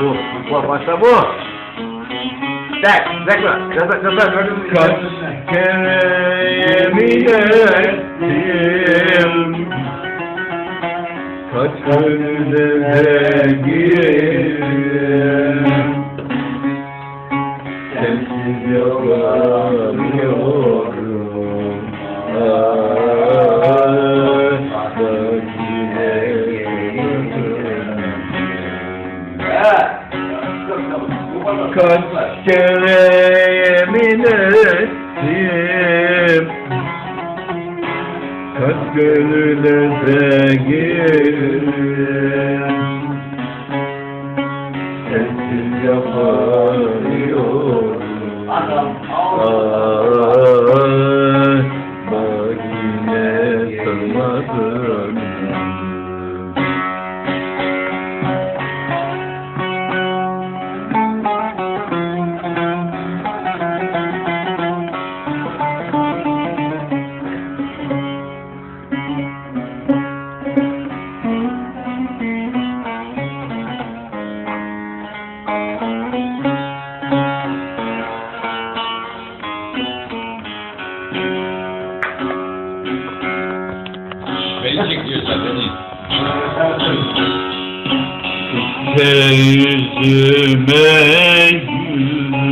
Bu, bu başta bu. Dek, bekle. Göster, göster, gördün mü? Kaç kere yemin ettim Kaç gönülde girdim Kaç kere yemin ettim? Kaç gönüle de girdim? Sensiz yapamıyorum. Adam Ah, bak yine sığmadım Beni çekiyorsan beni. Sen yüzüme gül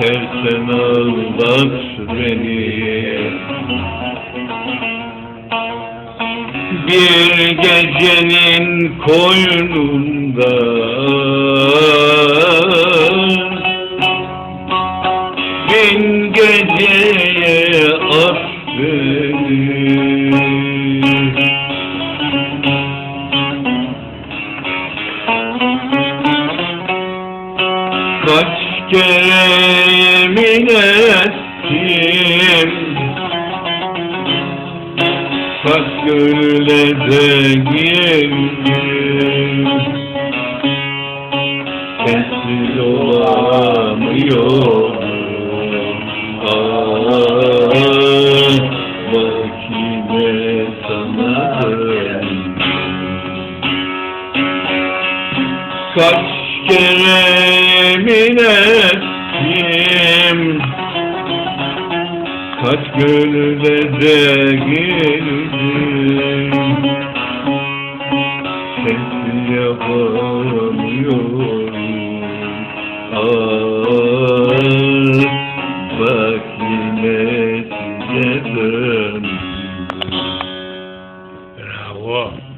İstersen aldat beni Bir gecenin koynunda Bin geceye beni Kaç kere yemin ettim. Kaç gönüle de girdim. Sensiz olamıyorum yine sana Kaç kere yemin Kaç gönülde de girdim Sensiz yapamıyorum Ağır bak yine size döndüm Bravo.